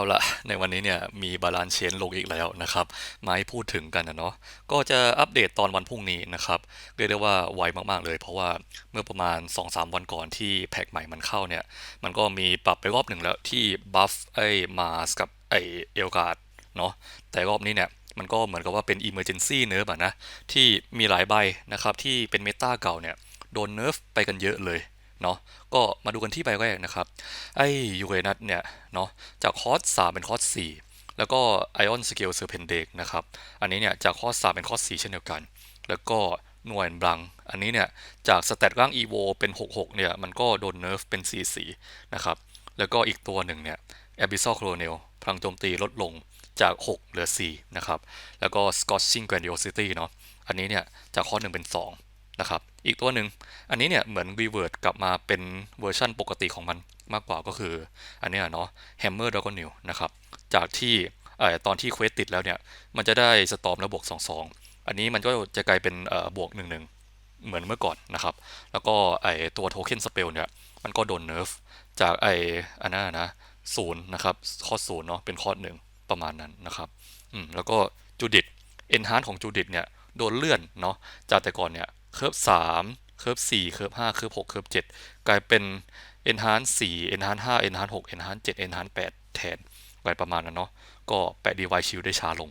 เอาละในวันนี้เนี่ยมีบาลานซ์เชนลงอีกแล้วนะครับมาให้พูดถึงกันนะเนาะก็จะอัปเดตตอนวันพรุ่งนี้นะครับเรียกได้ว่าไวมากๆเลย เพราะว่าเมื่อประมาณ 2-3 วันก่อนที่แพ็กใหม่มันเข้าเนี่ย มันก็มีปรับไปรอบหนึ่งแล้วที่บัฟไอ้มาสกับไอ้เอลการ์ดเนาะแต่รอบนี้เนี่ยมันก็เหมือนกับว่าเป็น Emergency Nerf อะนะที่มีหลายใบนะครับที่เป็นเมตาเก่าเนี่ยโดนเนิร์ฟไปกันเยอะเลย เนาะก็มาดูกันที่ใบแรกนะครับ ไอยูเรนัสเนี่ยเนาะจากคอร์ส3เป็นคอร์ส4แล้วก็ไอออนสเกลเซอร์เพนเดกนะครับ อันนี้เนี่ยจากคอร์ส3เป็นคอร์ส4เช่นเดียวกัน แล้วก็หน่วยบลัง อันนี้เนี่ยจากสเตตร่างอีโวเป็น 66 เนี่ย มันก็โดนเนิร์ฟเป็น44นะครับ แล้วก็อีกตัวหนึ่งเนี่ยแอบิซอลโครเนลพลังโจมตีลดลงจาก 6 เหลือ 4 นะครับ แล้วก็ Scorching Grandiosity เนาะ อันนี้เนี่ย จากข้อ 1 เป็น 2 นะครับ อีกตัวหนึ่งอันนี้เนี่ยเหมือน revert กลับมาเป็นเวอร์ชั่นปกติของมันมากกว่าก็คือ อันนี้เนาะ Hammer Dragon New นะครับ จากที่เอ่อตอนที่เควสติดแล้วเนี่ย มันจะได้สตอมแล้วบวก 2 2 อันนี้มันก็จะกลายเป็นเอ่อบวก 1 1 เหมือนเมื่อก่อนนะครับ แล้วก็ไอตัวโทเค็นสเปลเนี่ย มันก็โดนเนิร์ฟจากไออันนั้นนะศูนย์นะครับข้อศูนย์เนาะ เป็นข้อหนึ่งประมาณนั้นนะครับ อืม แล้วก็จูดิตเอนฮานของจูดิตเนี่ย โดนเลื่อนเนาะ จากแต่ก่อนเนี่ย เคิร์ฟสามเคิร์ฟสี่เคิร์ฟห้าเคิร์ฟหกเคิร์ฟเจ็ดกลายเป็นเอนฮานสี่เอนฮานห้าเอนฮานหกเอนฮานเจ็ดเอนฮานแปดแทนไปประมาณนั้นเนาะก็แปะดีไวชิลได้ช้าลง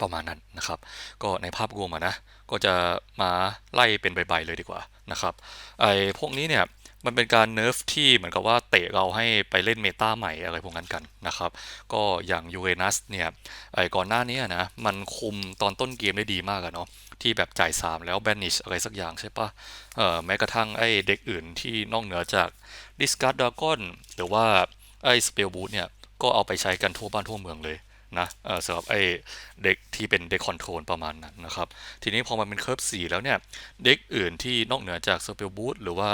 ประมาณนั้นนะครับ ก็ในภาพรวมอะนะ ก็จะมาไล่เป็นใบๆเลยดีกว่านะครับไอ้พวกนี้เนี่ยมันเป็นการเนิร์ฟที่เหมือนกับว่าเตะเราให้ไปเล่นเมตาใหม่อะไรพวกนั้นกันนะครับ ก็อย่างยูเรนัสเนี่ยไอ้ก่อนหน้านี้นะ มันคุมตอนต้นเกมได้ดีมากอะเนาะ ที่แบบจ่าย 3 แล้วแบนิชอะไรสักอย่างใช่ปะเอ่อแม้กระทั่งไอ้เด็กอื่นที่นอกเหนือจากดิสการ์ดดากอนหรือว่าไอ้สเปลบูทเนี่ย ก็เอาไปใช้กันทั่วบ้านทั่วเมืองเลยนะสำหรับไอ้เด็กที่เป็นเด็กคอนโทรลประมาณนั้นนะครับ ทีนี้พอมันเป็นเคิร์ฟสีแล้วเนี่ย เด็กอื่นที่นอกเหนือจากสเปลบูทหรือว่า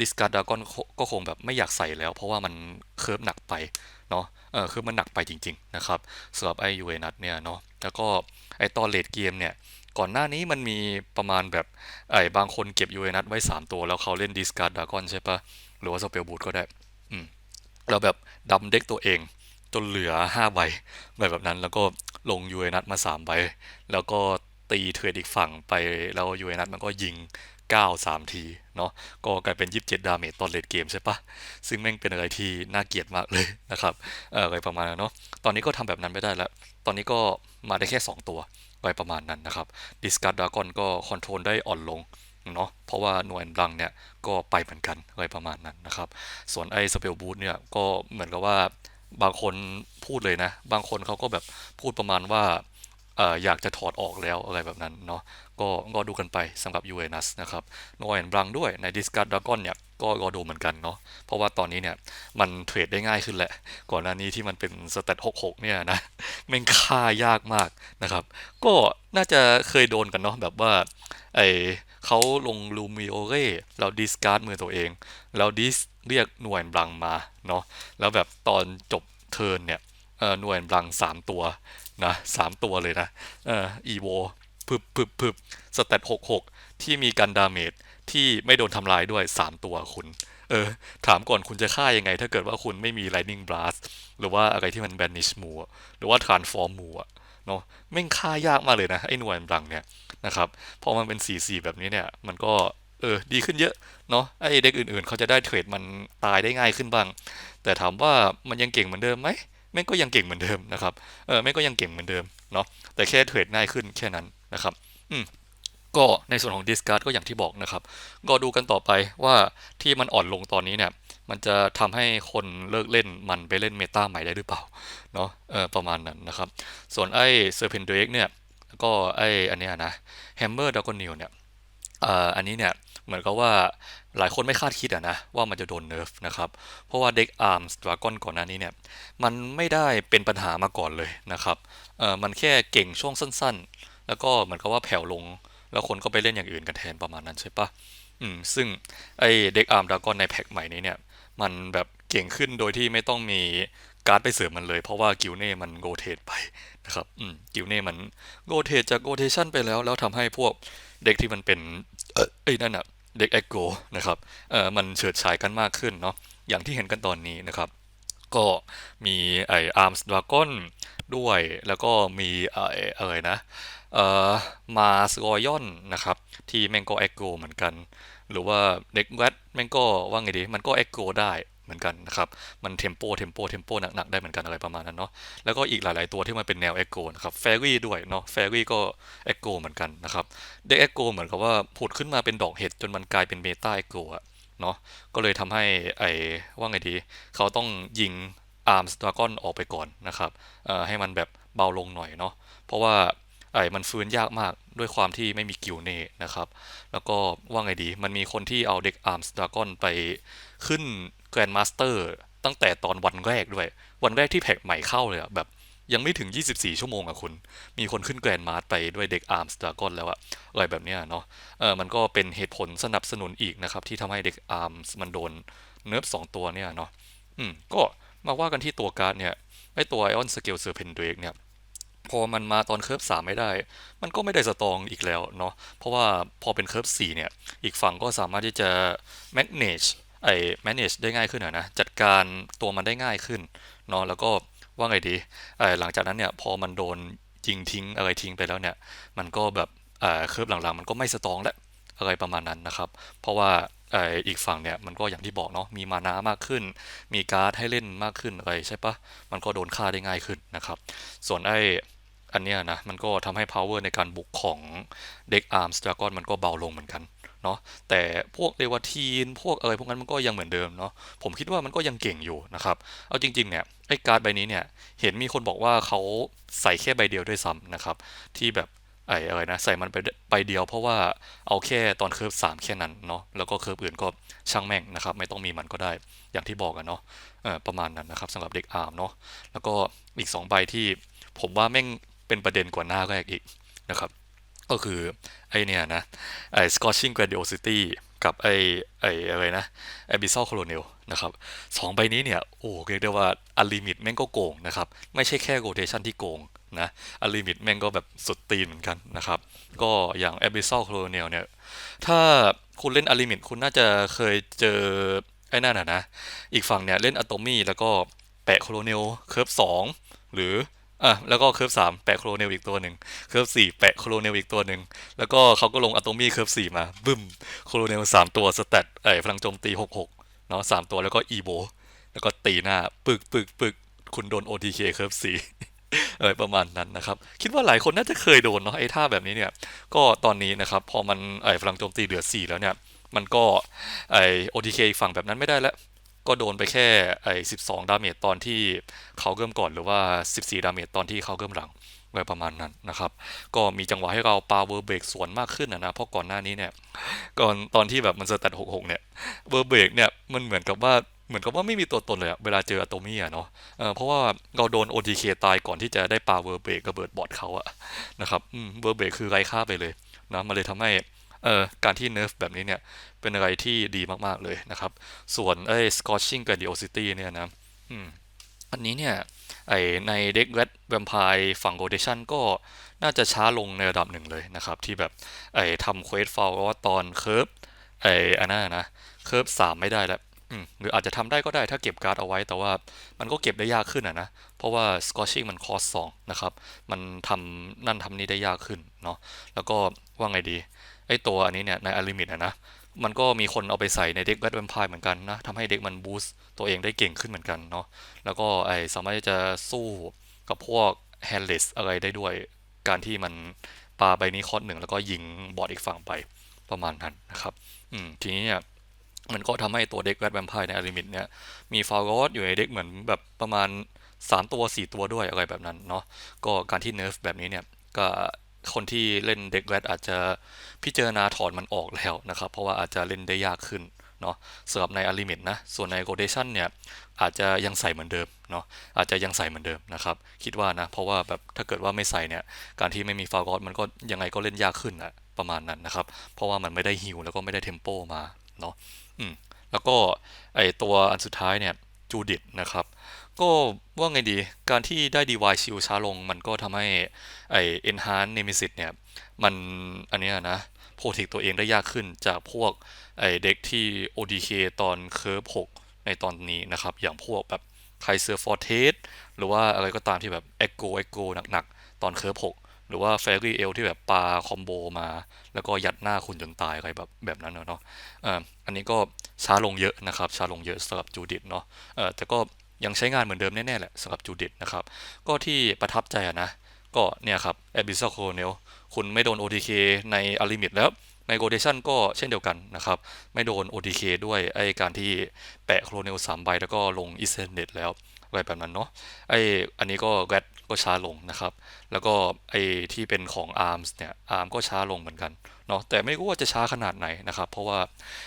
ดิสการ์ดดากอนก็คงแบบไม่อยากใส่แล้ว เพราะว่ามันเคิร์ฟหนักไปเนาะเออคือมันหนักไปจริง ๆ นะครับสำหรับไอ้ยูเอนัทเนี่ยเนาะแล้วก็ไอ้ตอนเลดเกมเนี่ย ก่อนหน้านี้มันมีประมาณแบบไอ้บางคนเก็บยูเอนัทไว้ 3 ตัว แล้วเขาเล่นดิสการ์ดดากอนใช่ปะหรือว่าสเปลบูทก็ได้อืมแล้วแบบดำเด็กตัวเอง จนเหลือ 5 ใบแบบแบบนั้นแล้วก็ลงยูเอนัทมา 3 ใบ แล้วก็ตีเทรดอีกฝั่งไปแล้วยูเอนัทมันก็ยิง 9 3 ที เนาะก็กลายเป็น 27 ดาเมจตอนเลดเกมใช่ปะซึ่งแม่งเป็นอะไรที่น่าเกลียดมากเลยนะครับเอออะไรประมาณนั้นเนาะตอนนี้ก็ทำแบบนั้นไม่ได้แล้ว ตอนนี้ก็มาได้แค่ 2 ตัวอะไรประมาณนั้นนะครับดิสการ์ดดากอนก็คอนโทรลได้อ่อนลงเนาะเพราะว่าหน่วยบลังเนี่ยก็ไปเหมือนกันอะไรประมาณนั้นนะครับ ส่วนไอ้สเปลบูทเนี่ยก็เหมือนกับว่าบางคนพูดเลยนะ บางคนเขาก็แบบพูดประมาณว่า อออยากจะถอดออกแล้วอะไรแบบนั้นเนาะก็รอดูกันไปสำหรับยูเอนัสนะครับโนเอนบลังด้วยในดิสการ์ดดากอนเนี่ยก็รอดูเหมือนกันเนาะเพราะว่าตอนนี้เนี่ยมันเทรดได้ง่ายขึ้นแหละ ก่อนหน้านี้ที่มันเป็นสเตต66เนี่ยนะม่งค่ายากมากนะครับ ก็น่าจะเคยโดนกันเนาะแบบว่าไอเขาลงลูมิโอเร่แล้วดิสการ์ดมือตัวเองแล้วดิสเรียกหน่วยบลังมาเนาะแล้วแบบตอนจบเทิร์นเนี่ยหน่วยบลังสามตัว นะสามตัวเลยนะเอออีโวพึบพึบพึบสเตตหกหกที่มีกันดาเมจที่ไม่โดนทำลายด้วยสามตัวคุณ เออ ถามก่อนคุณจะฆ่ายังไง ถ้าเกิดว่าคุณไม่มี Lightning Blast หรือว่าอะไรที่มัน Banish มูหรือว่า Transform มูเนาะไม่ฆ่ายากมากเลยนะ ไอ้หน่วยบังเนี่ยนะครับ พอมันเป็น 4-4 แบบนี้เนี่ย มันก็ เออ ดีขึ้นเยอะ เนาะไอ้เด็กอื่นๆ เขาจะได้เทรดมันตายได้ง่ายขึ้นบ้าง แต่ถามว่ามันยังเก่งเหมือนเดิมไหม แม่งก็ยังเก่งเหมือนเดิมนะครับเออแม่งก็ยังเก่งเหมือนเดิมเนาะแต่แค่เทรดง่ายขึ้นแค่นั้นนะครับอืมก็ในส่วนของดิสการ์ดก็อย่างที่บอกนะครับ ก็ดูกันต่อไปว่าที่มันอ่อนลงตอนนี้เนี่ย มันจะทำให้คนเลิกเล่นมันไปเล่นเมตาใหม่ได้หรือเปล่า เนาะเออประมาณนั้นนะครับ ส่วนไอ้เซอร์เพนเดกเนี่ย ก็ไอ้อันเนี้ยนะแฮมเมอร์ดากอนนิวเนี่ย อันนี้เนี่ยเหมือนกับว่าหลายคนไม่คาดคิดอะนะว่ามันจะโดนเนิร์ฟนะครับ เพราะว่าเด็กอาร์มสดราก้อนก่อนหน้านี้เนี่ยมันไม่ได้เป็นปัญหามาก่อนเลยนะครับเออมันแค่เก่งช่วงสั้นๆ แล้วก็เหมือนกับว่าแผ่วลง แล้วคนก็ไปเล่นอย่างอื่นกันแทนประมาณนั้นใช่ปะอืมซึ่งไอเด็กอาร์มดราก้อนในแพ็คใหม่นี้เนี่ยมันแบบเก่งขึ้นโดยที่ไม่ต้องมี การ์ดไปเสริมมันเลย เพราะว่ากิลเน่มันโกเทตไปนะครับอืมกิลเน่มันโกเทตจากโกเทชันไปแล้ว แล้วทำให้พวกเด็กที่มันเป็นเอ้ยนั่นอะเด็กแอคโกนะครับเออมันเฉิดฉายกันมากขึ้นเนาะอย่างที่เห็นกันตอนนี้นะครับ ก็มีไออาร์มสดราก้อนด้วยแล้วก็มีไออะไรนะเอ่อมาสรอยอนนะครับที่แม่งก็เอ็กโกเหมือนกัน หรือว่าเด็กแวดแม่งก็ว่าไงดี มันก็เอ็กโกได้ เหมือนกันนะครับ มันเทมโปเทมโปเทมโปหนักๆได้เหมือนกันอะไรประมาณนั้นเนาะ แล้วก็อีกหลาย ๆ ตัวที่มันเป็นแนวเอ็กโกนะครับแฟรี่ด้วยเนาะแฟรี่ก็เอ็กโกเหมือนกันนะครับเด็กเอ็กโกเหมือนกับว่าผุดขึ้นมาเป็นดอกเห็ดจนมันกลายเป็นเมตาเอ็กโกอะเนาะ ก็เลยทำให้ไอว่าไงดี เขาต้องยิงอาร์มสดราก้อนออกไปก่อนนะครับเอ่อให้มันแบบเบาลงหน่อยเนาะ เพราะว่า ไอ้มันฟื้นยากมากด้วยความที่ไม่มีกิลเน่นะครับ แล้วก็ว่าไงดี มันมีคนที่เอาเด็กอาร์มสดรากอนไปขึ้นแกรนด์มาสเตอร์ตั้งแต่ตอนวันแรกด้วย วันแรกที่แพ็กใหม่เข้าเลยอะแบบยังไม่ถึง 24 ชั่วโมงอะคุณ มีคนขึ้นแกรนด์มาสไปด้วยเด็กอาร์มสดรากอนแล้วอะอะไรแบบเนี้ยเนาะ เออมันก็เป็นเหตุผลสนับสนุนอีกนะครับ ที่ทำให้เด็กอาร์มมันโดนเนิร์ฟสองตัวเนี่ยเนาะ อืม ก็มาว่ากันที่ตัวการ์ดเนี่ย ไอตัวไอออนสเกลเซอร์เพนเดรกเนี่ย พอมันมาตอนเคิร์ฟสามไม่ได้ มันก็ไม่ได้สตรองอีกแล้วเนาะเพราะว่าพอเป็นเคิร์ฟสี่เนี่ย อีกฝั่งก็สามารถที่จะ manage ไอ้ manage ได้ง่ายขึ้นหน่อยนะ จัดการตัวมันได้ง่ายขึ้นเนาะแล้วก็ว่าไงดีไอ้หลังจากนั้นเนี่ยพอมันโดนยิงทิ้งอะไรทิ้งไปแล้วเนี่ย มันก็แบบเอ่อเคิร์ฟหลังๆ มันก็ไม่สตรองแล้วอะไรประมาณนั้นนะครับ เพราะว่าไอ้อีกฝั่งเนี่ยมันก็อย่างที่บอกเนาะมีมานามากขึ้น มีการ์ดให้เล่นมากขึ้นอะไรใช่ปะมันก็โดนฆ่าได้ง่ายขึ้นนะครับ ส่วนไอ้ อันเนี้ยนะมันก็ทำให้ power ในการบุกของเด็ก Arms Dragon มันก็เบาลงเหมือนกันเนาะแต่พวกเดวทีนพวกอะไรพวกนั้นมันก็ยังเหมือนเดิมเนาะผมคิดว่ามันก็ยังเก่งอยู่นะครับเอาจริงๆเนี่ยไอ้การ์ดใบนี้เนี่ยเห็นมีคนบอกว่าเขาใส่แค่ใบเดียวด้วยซ้ำนะครับที่แบบไอ้อะไรนะใส่มันไปใบเดียวเพราะว่าเอาแค่ตอนเคิร์ฟสามแค่นั้นเนาะแล้วก็เคิร์ฟอื่นก็ช่างแม่งนะครับไม่ต้องมีมันก็ได้อย่างที่บอกกันเนาะประมาณนั้นนะครับสำหรับเด็กอาร์มเนาะแล้วก็อีก 2 ใบที่ผมว่าแม่ง เป็นประเด็นกว่าหน้าแรกอีกนะครับ ก็คือไอเนี่ยนะไอ Scorching Grandiosity กับไอไออะไรนะ Abyssal Colonel นะครับสองใบนี้เนี่ย โอ้เรียกได้ว่า Unlimit แม่งก็โกงนะครับ ไม่ใช่แค่ Rotation ที่โกงนะ Unlimit แม่งก็แบบสุดตีนเหมือนกันนะครับ ก็อย่าง Abyssal Colonel เนี่ย ถ้าคุณเล่น Unlimit คุณน่าจะเคยเจอไอ้นั่นนะนะอีกฝั่งเนี่ยเล่น Atomy แล้วก็แปะ Colonel เคิร์ฟสองหรือ อะแล้วก็เคิร์ฟสามแปะโครเนลอีกตัวหนึ่งเคิร์ฟสี่แปะโครเนลอีกตัวหนึ่งแล้วก็เขาก็ลงอะโตมี่เคิร์ฟสี่มาบึ้มโครเนลสามตัวสแตทไอ้พลังโจมตีหกหกเนาะสามตัวแล้วก็อีโบแล้วก็ตีหน้าปึกปึกปึกคุณโดน OTK เคิร์ฟสี่เออประมาณนั้นนะครับ คิดว่าหลายคนน่าจะเคยโดนเนาะไอ้ท่าแบบนี้เนี่ย ก็ตอนนี้นะครับ พอมันไอ้พลังโจมตีเหลือสี่แล้วเนี่ย มันก็ไอ OTK อีกฝั่งแบบนั้นไม่ได้แล้ว ก็โดนไปแค่ไอ้12ดาเมจตอนที่เขาเริ่มก่อนหรือว่า 14 ดาเมจตอนที่เขาเริ่มหลังไว้ประมาณนั้นนะครับ ก็มีจังหวะให้เราปาเวอร์เบรกสวนมากขึ้นนะนะ เพราะก่อนหน้านี้เนี่ย ก่อนตอนที่แบบมันสแตท66เนี่ย เวอร์เบรกเนี่ย มันเหมือนกับว่า เหมือนกับว่าไม่มีตัวตนเลยอะเวลาเจออะโตมี่อะเนาะเพราะว่าเราโดน OTK ตายก่อนที่จะได้ปาเวอร์เบรกระเบิดบอดเขาอะนะครับเวอร์เบรกคือไร้ค่าไปเลยนะ มันเลยทำให้ เอ่อการที่เนิร์ฟแบบนี้เนี่ย เป็นอะไรที่ดีมากๆเลยนะครับ ส่วนไอ้ Scorching Grandiosity เนี่ยนะอืมอันนี้เนี่ยไอในเด็ก Red Vampire ฝั่ง Rotation ก็น่าจะช้าลงในระดับหนึ่งเลยนะครับ ที่แบบไอทำเควสฟาวว่าตอนเคิร์ฟไออันนั้นนะเคิร์ฟสามไม่ได้แล้วอืมหรืออาจจะทำได้ก็ได้ถ้าเก็บการ์ดเอาไว้ แต่ว่ามันก็เก็บได้ยากขึ้นอะนะ เพราะว่า Scorching มันคอสสองนะครับ มันทำนั่นทำนี่ได้ยากขึ้นเนาะแล้วก็ว่าไงดี ไอตัวอันนี้เนี่ยในอลิมิตอะนะ มันก็มีคนเอาไปใส่ในเด็กแบทแวมไพร์เหมือนกันนะทำให้เด็กมันบูสต์ตัวเองได้เก่งขึ้นเหมือนกันเนาะแล้วก็ไอสามารถจะสู้กับพวกแฮนด์เลสอะไรได้ด้วยการที่มันปาใบนี้คอสหนึ่งแล้วก็ยิงบอดอีกฝั่งไปประมาณนั้นนะครับอืมทีนี้เนี่ยมันก็ทำให้ตัวเด็กแบทแวมไพร์ในอลิมิตเนี่ยมีฟาวกอสอยู่ในเด็กเหมือนแบบประมาณ 3 ตัว 4 ตัวด้วยอะไรแบบนั้นเนาะก็การที่เนิร์ฟแบบนี้เนี่ยก็ คนที่เล่นเด็กแรดอาจจะพิจารณาถอนมันออกแล้วนะครับ เพราะว่าอาจจะเล่นได้ยากขึ้นเนาะสำหรับในอลิมิตนะส่วนในโกเดชันเนี่ยอาจจะยังใส่เหมือนเดิมเนาะอาจจะยังใส่เหมือนเดิมนะครับคิดว่านะเพราะว่าแบบถ้าเกิดว่าไม่ใส่เนี่ยการที่ไม่มีฟาวกอสมันก็ยังไงก็เล่นยากขึ้นอะประมาณนั้นนะครับ เพราะว่ามันไม่ได้ฮิลแล้วก็ไม่ได้เทมโปมาเนาะอืมแล้วก็ไอตัวอันสุดท้ายเนี่ยจูดิตนะครับ ก็ว่าไงดี การที่ได้ดีวายชิลช้าลง มันก็ทำให้ไอ Enhance Nemesis เนี่ย มันอันนี้นะโปรเทคตัวเองได้ยากขึ้นจากพวกไอเด็กที่ ODK ตอนเคิร์ฟ6ในตอนนี้นะครับ อย่างพวกแบบไคเซอร์ฟอร์เทสหรือว่าอะไรก็ตามที่แบบเอ็กโกเอ็กโกหนักๆ ตอนเคิร์ฟหกหรือว่าแฟรี่เอลที่แบบปาคอมโบมา แล้วก็ยัดหน้าคุณจนตายอะไรแบบแบบนั้นเนาะเอ่ออันนี้ก็ช้าลงเยอะนะครับ ช้าลงเยอะสำหรับจูดิตเนาะเออแต่ก็ ยังใช้งานเหมือนเดิมแน่ๆแหละสำหรับจูดิตนะครับ ก็ที่ประทับใจนะ ก็เนี่ยครับ Abyssal Colonel คุณไม่โดน OTK ใน a l i m i t แล้วใน g o d a t i o n ก็เช่นเดียวกันนะครับ ไม่โดน OTK ด้วยไอการที่แปะโครเนลสามใบแล้วก็ลง i s เ e n d e d แล้วอะไรแบบนั้นเนาะไออันนี้ก็แรดก็ช้าลงนะครับ แล้วก็ไอที่เป็นของ ARMS เนี่ย ARM ก็ช้าลงเหมือนกันเนาะแต่ไม่รู้ว่าจะช้าขนาดไหนนะครับ เพราะว่า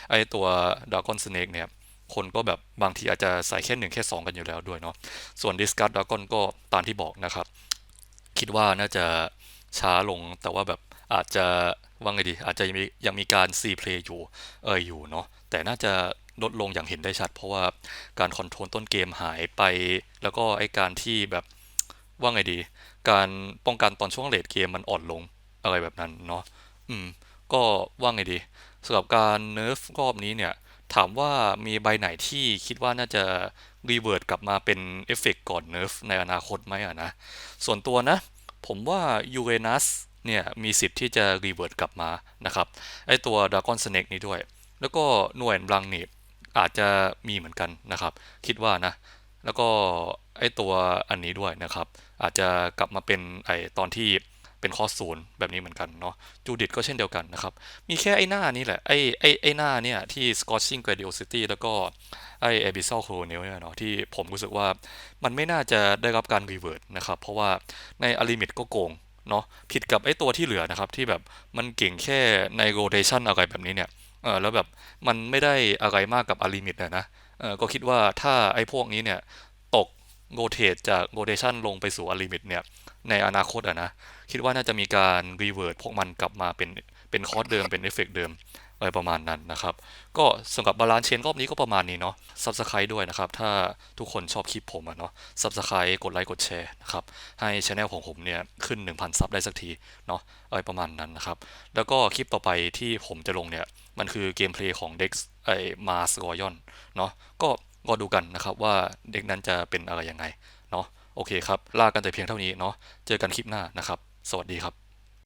ไอตัว Dragon Snake เนี่ย คนก็แบบบางทีอาจจะใส่แค่หนึ่งแค่ 2 กันอยู่แล้วด้วยเนาะส่วน Discard Dragon ก็ตามที่บอกนะครับ คิดว่าน่าจะช้าลงแต่ว่าแบบอาจจะว่าไงดี อาจจะยังมียังมีการซีเพลย์อยู่เอออยู่เนาะแต่น่าจะลดลงอย่างเห็นได้ชัด เพราะว่าการคอนโทรลต้นเกมหายไป แล้วก็ไอการที่แบบว่าไงดี การป้องกันตอนช่วงเลดเกมมันอ่อนลงอะไรแบบนั้นเนาะอืมก็ว่าไงดีสำหรับการเนิร์ฟรอบนี้เนี่ย ถามว่ามีใบไหนที่คิดว่าน่าจะรีเวิร์ดกลับมาเป็นเอฟเฟกก่อนเนิร์ฟในอนาคตไหมอะนะ ส่วนตัวนะ ผมว่ายูเรนัสเนี่ยมีสิทธิ์ที่จะรีเวิร์ดกลับมานะครับ ไอตัวด r a ก้อนสเนกนี้ด้วย แล้วก็หน่วยบลังนี่อาจจะมีเหมือนกันนะครับ คิดว่านะ แล้วก็ไอตัวอันนี้ด้วยนะครับ อาจจะกลับมาเป็นไอตอนที่ เป็นคอสศูนย์แบบนี้เหมือนกันเนาะจูดิตก็เช่นเดียวกันนะครับ มีแค่ไอ้หน้านี้แหละไอ้ไอ้ไอ้หน้าเนี่ยที่ Scorching Grandiosity แล้วก็ไอ้ Abyssal Colonel เนี่ยเนาะที่ผมรู้สึกว่ามันไม่น่าจะได้รับการรีเวิร์ดนะครับ เพราะว่าใน a l i m i t ก็โกงเนาะผิดกับไอ้ตัวที่เหลือนะครับ ที่แบบมันเก่งแค่ใน rotation อะไรแบบนี้เนี่ยเออแล้วแบบมันไม่ได้อะไรมากกับ a l i m i t นะนะเออก็คิดว่าถ้าไอ้พวกนี้เนี่ยตกโรเทตจาก rotation ลงไปสู่ a l i m i t เนี่ยในอนาคตอะนะ คิดว่าน่าจะมีการรีเวิร์ดพวกมันกลับมาเป็นเป็นคอร์สเดิมเป็นเอฟเฟกเดิมอะไรประมาณนั้นนะครับ ก็สำหรับบาลานซ์เชนรอบนี้ก็ประมาณนี้เนาะซับสไครต์ด้วยนะครับ ถ้าทุกคนชอบคลิปผมอะเนาะซับสไครต์กดไลค์กดแชร์นะครับ ให้ช anel ของผมเนี่ยขึ้น 1,000 ซับได้สักทีเนาะอะไรประมาณนั้นนะครับ แล้วก็คลิปต่อไปที่ผมจะลงเนี่ย มันคือเกมเพลย์ของเด็กไอ้มาสกอยอนเนาะก็รอดูกันนะครับว่าเด็กนั้นจะเป็นอะไรยังไงเนาะโอเคครับ ลากันแต่เพียงเท่านี้เนาะเจอกันคลิปหน้านะครับ สวัสดีครับ